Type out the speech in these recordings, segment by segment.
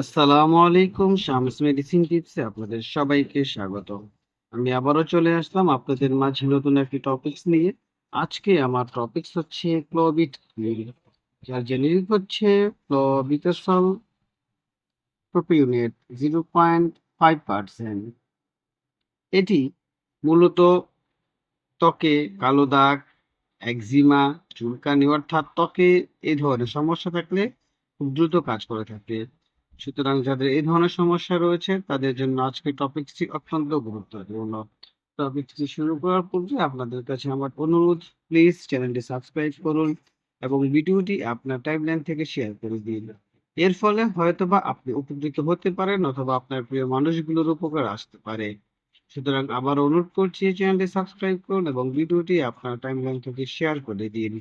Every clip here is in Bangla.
আসসালামু আলাইকুম, শামস মেডিসিন টিপসে আপনাদের সবাইকে স্বাগত আমি আবারও চলে আসলাম আপনাদের মাঝে নতুন একটি টপিকস নিয়ে। আজকে আমার টপিকস হচ্ছে ক্লোবিট যার জেনেরিক হচ্ছে clobetasol propionate zero point five percent এটি মূলত ত্বকে কালো দাগ একজিমা চুলকানি, অর্থাৎ ত্বকে এই ধরনের সমস্যা থাকলে খুব দ্রুত কাজ করে থাকে। সুতরাং যাদের এই ধরনের সমস্যা রয়েছে, তাদের জন্য আজকের টপিকটি অত্যন্ত গুরুত্বপূর্ণ। টপিকটি শুরু করার পূর্বে আপনাদের কাছে আমার অনুরোধ প্লিজ চ্যানেলটি সাবস্ক্রাইব করুন এবং ভিডিওটি আপনার টাইমলাইন থেকে শেয়ার করে দিন। এর ফলে হয়তোবা আপনি উপকৃত হতে পারেন অথবা আপনার প্রিয় মানুষগুলোর উপকার আসতে পারে। সুতরাং আবার অনুরোধ করছি চ্যানেলটি সাবস্ক্রাইব করুন এবং ভিডিওটি আপনার টাইমলাইন থেকে শেয়ার করে দিন।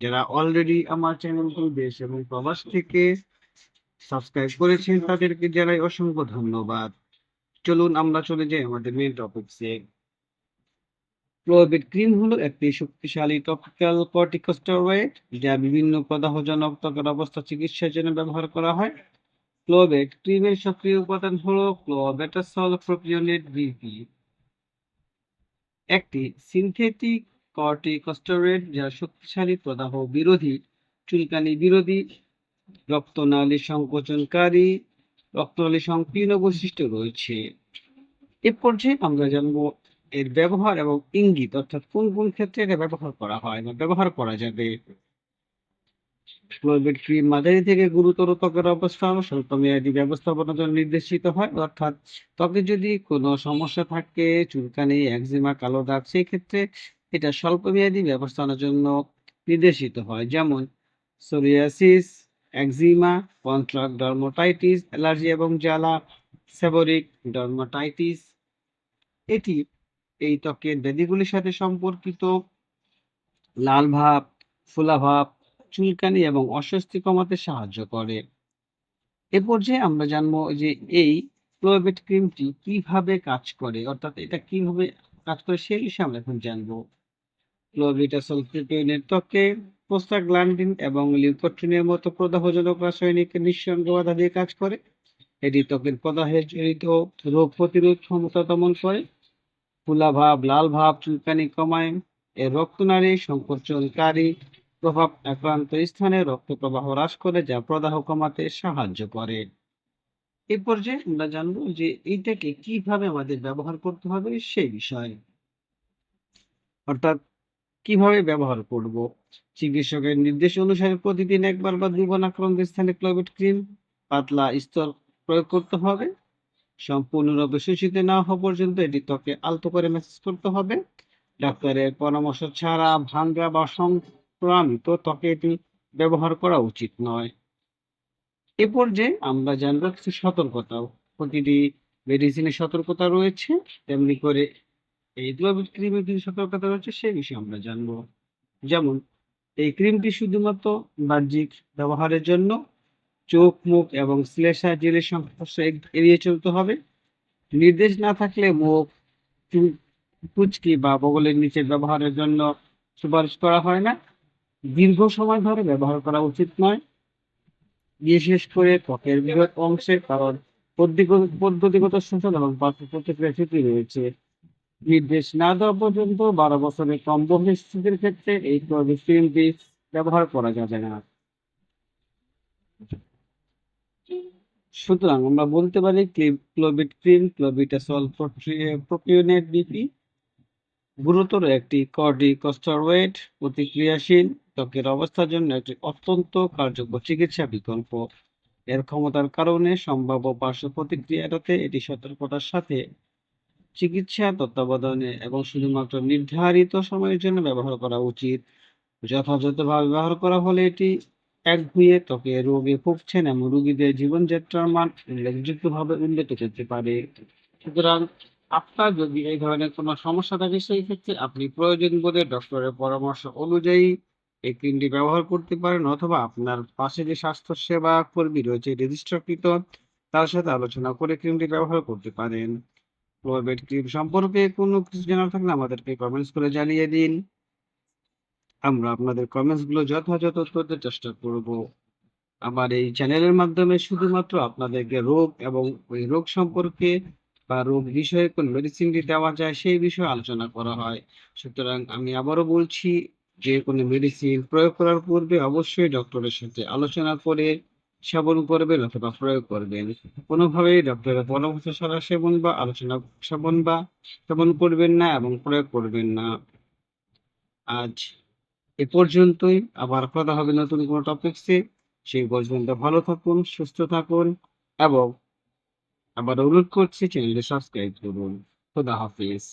যারা অলরেডি আমার চ্যানেলটি দেশ এবং প্রবাস থেকে সাবস্ক্রাইব করেছেন তাদেরকে জানাই অসংখ্য ধন্যবাদ। চলুন আমরা চলে যাই আমাদের মেন টপিকসে ক্লোবেট ক্রিম হলো একটি শক্তিশালী টপিক্যাল কর্টিকোস্টেরয়েড যা বিভিন্ন প্রদাহজনক ত্বকের অবস্থা চিকিৎসার জন্য ব্যবহার করা হয়। ক্লোবেট ক্রিমের সক্রিয় উপাদান হলো ক্লোবেটাসল প্রোপিওনেট বিপি একটি সিনথেটিক কর্টিকোস্টেরয়েড যা শক্তিশালী প্রদাহ বিরোধী, চুলকানি বিরোধী রক্তনালী সংকোচনকারী, রক্তনালী সংকীর্ণ বৈশিষ্ট্য রয়েছে। এ পর্যায়ে আমরা জানব এর ব্যবহার এবং ইঙ্গিত, অর্থাৎ কোন কোন ক্ষেত্রে এটা ব্যবহার করা হয় বা ব্যবহার করা যাবে। ক্লোবেট ক্রিম মাঝারি থেকে গুরুতর ত্বকের অবস্থা স্বল্পমেয়াদী ব্যবস্থাপনার জন্য নির্দেশিত হয়, অর্থাৎ ত্বকে যদি কোনো সমস্যা থাকে, চুলকানি, একজিমা, কালো দাগ, সেই ক্ষেত্রে এটা স্বল্পমেয়াদী ব্যবস্থাপনার জন্য নির্দেশিত হয়। যেমন psoriasis eczema contract dermatitis allergy এবং জ্বালা, সেবরিক ডার্মাটাইটিস। এটি এই ত্বকের ব্যাধিগুলির সাথে সম্পর্কিত। লাল ভাব, ফোলা ভাব, চুলকানি এবং অস্বস্তি কমাতে সাহায্য করে। এ পর্যায়ে আমরা জানব যে এই ক্লোবেট ক্রিমটি কীভাবে কাজ করে, অর্থাৎ এটা কীভাবে কাজ করে, সেই বিষয়ে আমরা এখন জানব। প্রোটিনের ত্বকে প্রোস্টাগ্ল্যান্ডিন এবং লিউকোট্রিনের মতো প্রদাহজনক রাসায়নিকের নিঃসঙ্গ বাধা দিয়ে কাজ করে। এটি ত্বকের প্রদাহে জড়িত রোগ প্রতিরোধ ক্ষমতা দমন করে। ফুলা ভাব, লাল ভাব, চুলকানি কমায়। এর রক্তনালী সংকোচনকারী প্রভাব আক্রান্ত স্থানে রক্ত প্রবাহ হ্রাস করে, যা প্রদাহ কমাতে সাহায্য করে। এ পর্যায়ে আমরা জানব যে এইটাকে কীভাবে আমাদের ব্যবহার করতে হবে সেই বিষয়ে। অর্থাৎ কীভাবে ব্যবহার করব? চিকিৎসকের নির্দেশ অনুসারে প্রতিদিন একবার বা দুবার আক্রান্ত স্থানে ক্লোবেট ক্রিম, পাতলা স্তর প্রয়োগ করতে হবে। সম্পূর্ণরূপে শোষিত না হওয়া পর্যন্ত এটি ত্বকে আলতো করে ম্যাসেজ করতে হবে। ডাক্তারের পরামর্শ ছাড়া ভাঙ্গা বা সংক্রামিত ত্বকে এটি ব্যবহার করা উচিত নয়। এ পর্যায়ে আমরা জানব কিছু সতর্কতাও। প্রতিটি মেডিসিনের সতর্কতা রয়েছে, তেমনি করে এই গ্লোবেট ক্রিমের কিছু সতর্কতা রয়েছে, সেই বিষয়ে আমরা জানব। যেমন, এই ক্রিমটি শুধুমাত্র বাহ্যিক ব্যবহারের জন্য চোখ, মুখ এবং শ্লেষা জেলের সংস্পর্শ এড়িয়ে চলতে হবে। নির্দেশ না থাকলে মুখ কুচকি বা বগলের নিচে ব্যবহারের জন্য সুপারিশ করা হয় না। দীর্ঘ সময় ধরে ব্যবহার করা উচিত নয়। বিশেষ করে ত্বকের বৃহৎ অংশে, কারণ পদ্ধতিগত পদ্ধতিগত শোষণ এবং পার্শ্ব প্রতিক্রিয়া ঝুঁকি রয়েছে। নির্দেশ না দেওয়া পর্যন্ত বারো বছরের কম শিশুদের ক্ষেত্রে এই ক্রিমটি ব্যবহার করা যাবে না। সুতরাং আমরা বলতে পারি Clobit cream clobetasol propionate BP গুরুতর একটি কর্টিকোস্টেরয়েড প্রতিক্রিয়াশীল ত্বকের অবস্থার জন্য একটি অত্যন্ত কার্যকর চিকিৎসা বিকল্প। এর ক্ষমতার কারণে সম্ভাব্য পার্শ্ব প্রতিক্রিয়া এটি সতর্কতার সাথে চিকিৎসা, তত্ত্বাবধানে এবং শুধুমাত্র নির্ধারিত সময়ের জন্য ব্যবহার করা উচিত। যথাযথভাবে ব্যবহার করা হলে এটি একগুঁয়ে ত্বকে রোগে ভুগছেন এবং রোগীদের জীবনযাত্রার মান উল্লেখযোগ্যভাবে উন্নত করতে পারে। সুতরাং আপনার যদি এই ধরনের কোনো সমস্যা থাকে, সেই ক্ষেত্রে আপনি প্রয়োজন বোধে ডক্টরের পরামর্শ অনুযায়ী এই ক্রিমটি ব্যবহার করতে পারেন অথবা আপনার পাশে যে স্বাস্থ্য সেবা কর্মী রয়েছে, রেজিস্ট্রাকৃত, তার সাথে আলোচনা করে ক্রিমটি ব্যবহার করতে পারেন। ক্রিম সম্পর্কে কোনো কিছু জানার থাকলে আমাদেরকে কমেন্টস করে জানিয়ে দিন। আমরা আপনাদের কমেন্টসগুলো যথাযথ করতে চেষ্টা করব। আমার এই চ্যানেলের মাধ্যমে শুধুমাত্র আপনাদেরকে রোগ এবং ওই রোগ সম্পর্কে বা রোগ বিষয়ে কোন মেডিসিনটি দেওয়া যায় সেই বিষয়ে আলোচনা করা হয়। সুতরাং আমি আবারও বলছি, যে কোনো মেডিসিন প্রয়োগ করার পূর্বে অবশ্যই ডক্টরের সাথে আলোচনা করে সেবন করবেন অথবা প্রয়োগ করবেন। কোনোভাবেই ডক্টরের পরামর্শ ছাড়া সেবন বা আলোচনা সেবন বা সেবন করবেন না এবং প্রয়োগ করবেন না। আজ এ পর্যন্তই। আবার কথা হবে নতুন কোনো টপিকসে সেই পর্যন্ত ভালো থাকুন, সুস্থ থাকুন এবং আবার অনুরোধ করছি চ্যানেলটি সাবস্ক্রাইব করুন। খোদা হাফিজ।